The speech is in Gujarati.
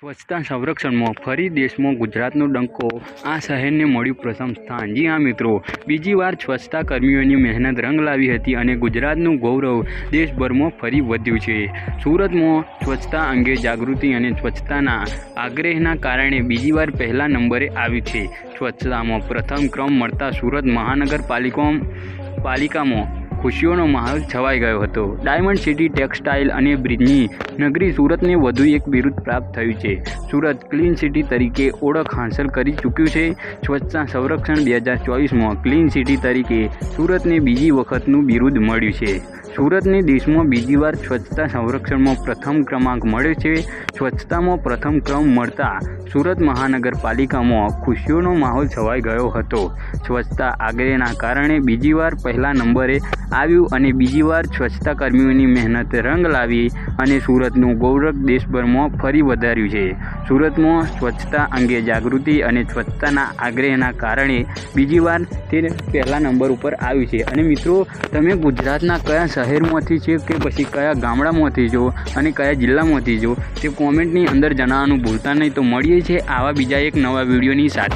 સ્વચ્છતા સંરક્ષણમાં ફરી દેશમાં ગુજરાતનો ડંકો. આ શહેરને મળ્યું પ્રથમ સ્થાન. જી હા, મિત્રો. બીજી વાર સ્વચ્છતા કર્મીઓની મહેનત રંગ લાવી હતી અને ગુજરાતનું ગૌરવ દેશભરમાં ફરી વધ્યું છે. સુરતમાં સ્વચ્છતા અંગે જાગૃતિ અને સ્વચ્છતાના આગ્રહના કારણે બીજી વાર પહેલા નંબરે આવ્યું છે. સ્વચ્છતામાં પ્રથમ ક્રમ મળતા સુરત મહાનગરપાલિકા પાલિકામાં ખુશીઓનો માહોલ છવાઈ ગયો હતો. ડાયમંડ સિટી ટેક્સટાઇલ અને બ્રિજની નગરી સુરતને વધુ એક બિરુદ પ્રાપ્ત થયું છે. સુરત ક્લીન સિટી તરીકે ઓળખ હાંસલ કરી ચૂક્યું છે. સ્વચ્છતા સંરક્ષણ બે હજાર ચોવીસમાં ક્લીન સિટી તરીકે સુરતને બીજી વખતનું બિરુદ મળ્યું છે. સુરતને દેશમાં બીજી વાર સ્વચ્છતા સંરક્ષણમાં પ્રથમ ક્રમાંક મળ્યો છે. સ્વચ્છતામાં પ્રથમ ક્રમ મળતા સુરત મહાનગરપાલિકામાં ખુશીઓનો માહોલ છવાઈ ગયો હતો. સ્વચ્છતા આગ્રહના કારણે બીજી વાર પહેલા નંબરે આવ્યું અને બીજી વાર સ્વચ્છતા કર્મીઓની મહેનત રંગ લાવી અને સુરતનું ગૌરવ દેશભરમાં ફરી વધાર્યું છે. સુરતમાં સ્વચ્છતા અંગે જાગૃતિ અને સ્વચ્છતાના આગ્રહના કારણે બીજી વાર તે પહેલા નંબર ઉપર આવ્યું છે. અને મિત્રો, તમે ગુજરાતના કયા શહેરમાંથી છે કે પછી કયા ગામડામાંથી છો અને કયા જિલ્લામાંથી છો તે કોમેન્ટની અંદર જણાવવાનું ભૂલતા નહીં. તો મળીએ છીએ આવા બીજા એક નવા વિડીયોની સાથે.